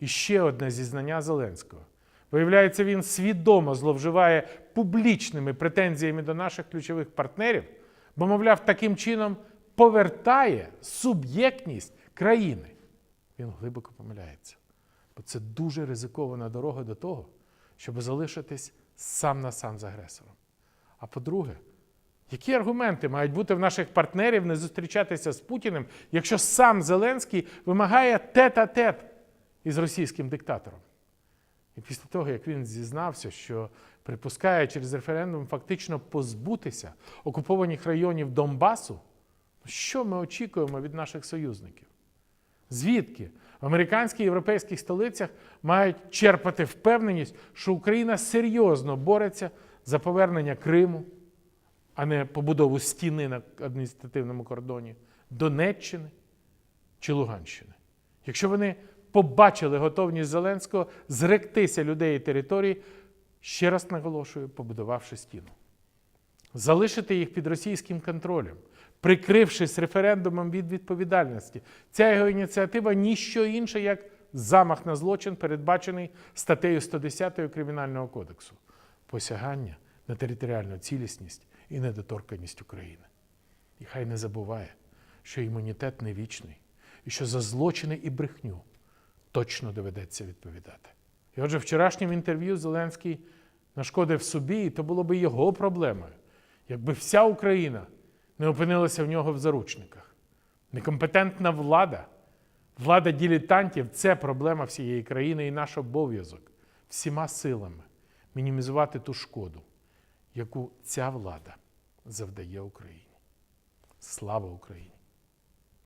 І ще одне зізнання Зеленського. Виявляється, він свідомо зловживає публічними претензіями до наших ключових партнерів, бо, мовляв, таким чином повертає суб'єктність країни. Він глибоко помиляється. Бо це дуже ризикована дорога до того, щоб залишитись сам на сам з агресором. А по-друге, які аргументи мають бути в наших партнерів не зустрічатися з Путіним, якщо сам Зеленський вимагає тет-а-тет із російським диктатором? І після того, як він зізнався, що припускає через референдум фактично позбутися окупованих районів Донбасу, що ми очікуємо від наших союзників? Звідки в американських і європейських столицях мають черпати впевненість, що Україна серйозно бореться за повернення Криму, а не побудову стіни на адміністративному кордоні Донеччини чи Луганщини? Якщо вони побачили готовність Зеленського зректися людей і територій, ще раз наголошую, побудувавши стіну. Залишити їх під російським контролем, прикрившись референдумом від відповідальності. Ця його ініціатива ніщо інше, як замах на злочин, передбачений статтею 110 Кримінального кодексу посягання на територіальну цілісність і недоторканність України. І хай не забуває, що імунітет не вічний, і що за злочини і брехню точно доведеться відповідати. І отже, вчорашнім інтерв'ю Зеленський нашкодив собі, і то було би його проблемою, якби вся Україна не опинилася в нього в заручниках. Некомпетентна влада, влада ділітантів це проблема всієї країни і наш обов'язок всіма силами мінімізувати ту шкоду, яку ця влада завдає Україні. Слава Україні!